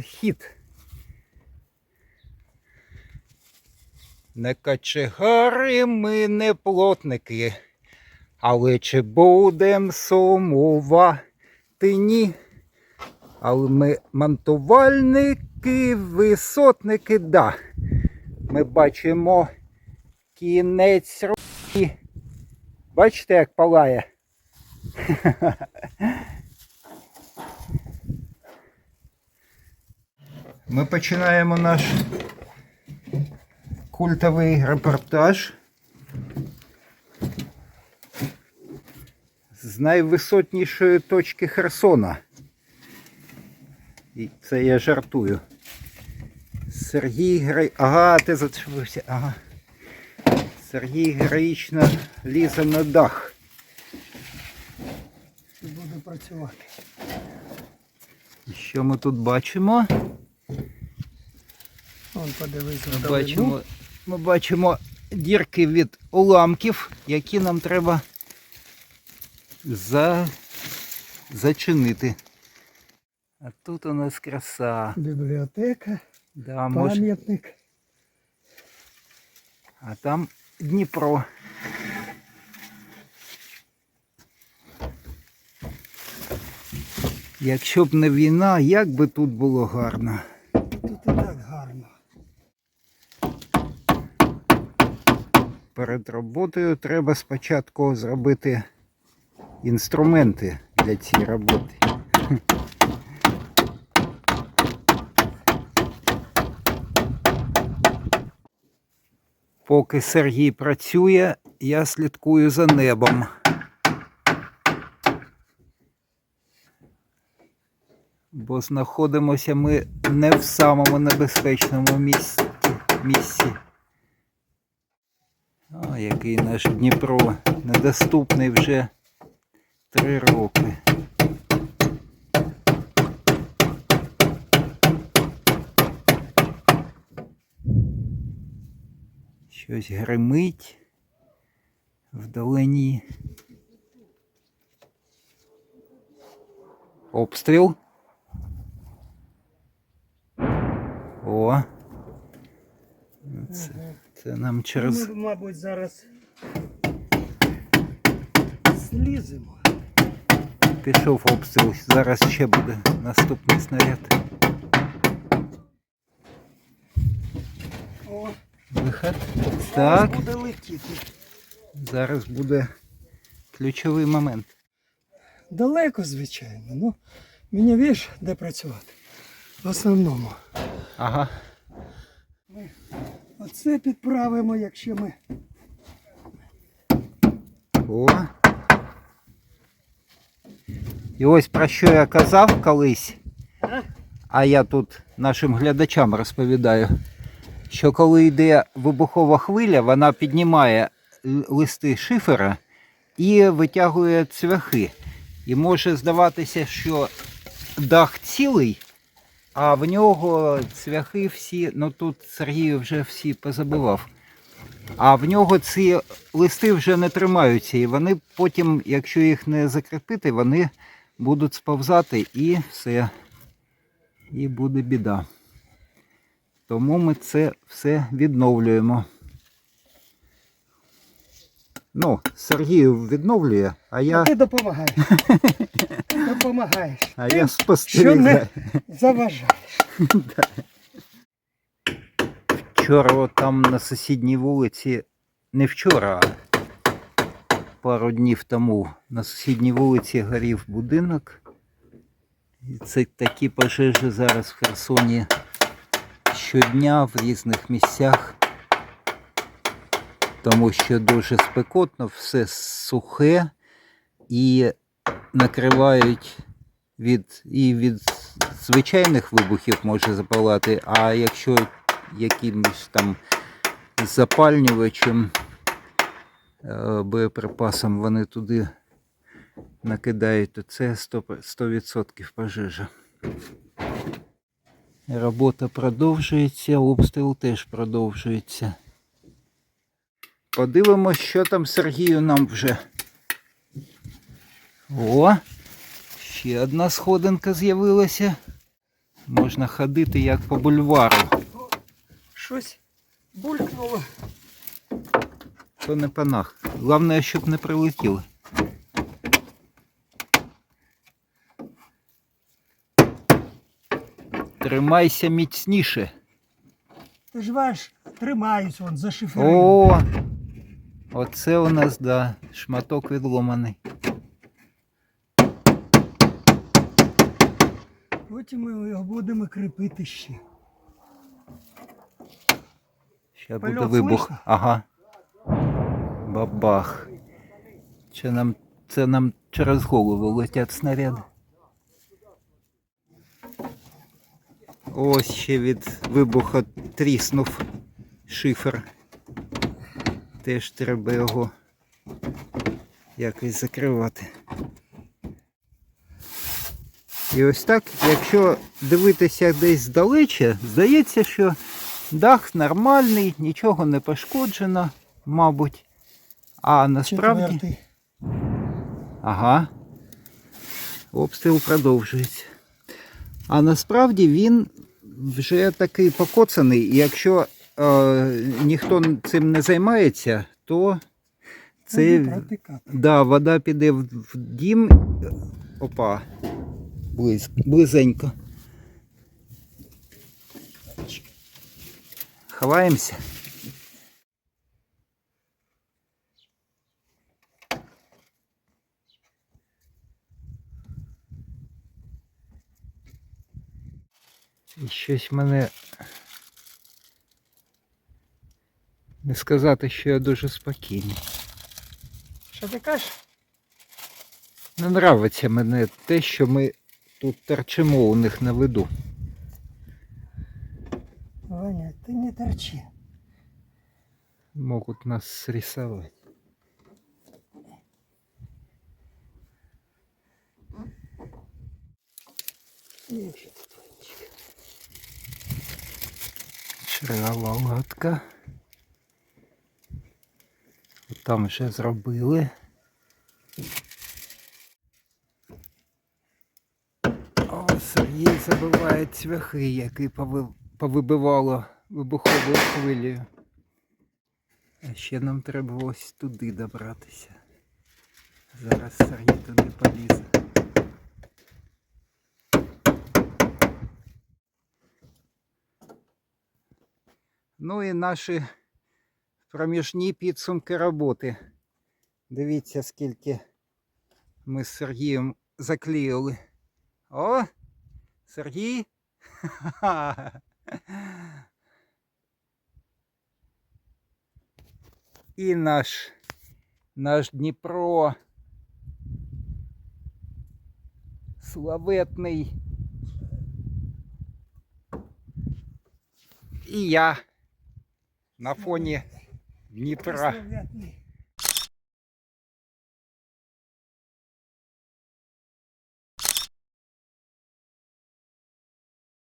хід. Не качегари ми не плотники, але чи будем сумувати ні? Але ми мантувальники, висотники, да. Ми бачимо кінець руки. Бачите, як палає? Ми починаємо наш культовий репортаж з найвисотнішої точки Херсона. І це я жартую. Сергій Грей... Ага, ти зачепився. Ага. Сергій героїчно лізе на дах. і буду працювати. І Що ми тут бачимо? Вон подивись Ми бачимо, ми бачимо дірки від уламків, які нам треба за... зачинити. А тут у нас краса. Бібліотека, Да, пам'ятник. А там Дніпро. Якщо б не війна, як би тут було гарно. Тут і так гарно. Перед роботою треба спочатку зробити інструменти для цієї роботи. Поки Сергій працює, я слідкую за небом. Бо знаходимося ми не в самому небезпечному місці. місці. О, який наш Дніпро недоступний вже три роки. Щось гримить вдалині. Обстріл. О. Це, це нам через. Ми, мабуть, зараз зліземо. Пішов обстріл. Зараз ще буде наступний снаряд. О, Виход. зараз Так, буде летіти. зараз буде ключовий момент. Далеко, звичайно. Ну, мені віж, де працювати. В основному. Ага. Ми оце підправимо, якщо ми. О. І ось про що я казав колись, А? я тут нашим глядачам розповідаю, що коли йде вибухова хвиля, вона піднімає листи шифера і витягує цвяхи. І може здаватися, що дах цілий, а в нього цвяхи всі, ну тут Сергій вже всі позабивав. А в нього ці листи вже не тримаються, і вони потім, якщо їх не закріпити, вони будуть сповзати і все. І буде біда. Тому ми це все відновлюємо. Ну, Сергію відновлює, а я, Ти допомагаєш. допомагаєш. а Ти я що спостерігаю. не заважаєш. Вчора там на сусідній вулиці, не вчора, а пару днів тому на сусідній вулиці горів будинок. І це такі пожежі зараз в Херсоні щодня в різних місцях. Тому що дуже спекотно, все сухе і накривають від, і від звичайних вибухів може запалати, а якщо якимось там запальнювачем, е, боєприпасом вони туди накидають, то це 100%, 100% пожежа. Робота продовжується, обстріл теж продовжується. Подивимось, що там Сергію нам вже. О! Ще одна сходинка з'явилася. Можна ходити як по бульвару. Щось булькнуло. То не панах. Головне, щоб не прилетіли. Тримайся міцніше. Ти ж ваш тримаюсь вон за шифером. О! Оце у нас, да, шматок відломаний. Потім ми його будемо кріпити ще. Ще буде вибух. слышно? Ага. Бабах. Це нам, це нам через голову летять снаряди. Ось ще від вибуху тріснув шифер. Теж треба його якось закривати. І ось так, якщо дивитися десь здалече, здається, що дах нормальний, нічого не пошкоджено, мабуть. А насправді. Четвертий. Ага. Обстріл продовжується. А насправді він вже такий покоцаний, і якщо е, ніхто цим не займається, то це да, вода піде в, в дім. Опа. Близенько. Ховаємося. І щось мене. Не сказати, що я дуже спокійний. Що ти кажеш? Не нравиться мене те, що ми тут торчимо у них на виду. Ваня, ти не торчи. Могут нас срисовать. Ще Ванечка. Шрава латка. Там вже зробили. Сергій забиває цвяхи, які повибивало вибуховою хвилею. А ще нам треба ось туди добратися. Зараз Сергій туди полізе. Ну і наші проміжні підсумки роботи. Дивіться, скільки ми з Сергієм заклеїли. О! Сергій! Ха-ха! І наш, наш Дніпро. Славетний. І я на фоні Дніпра. Славетний.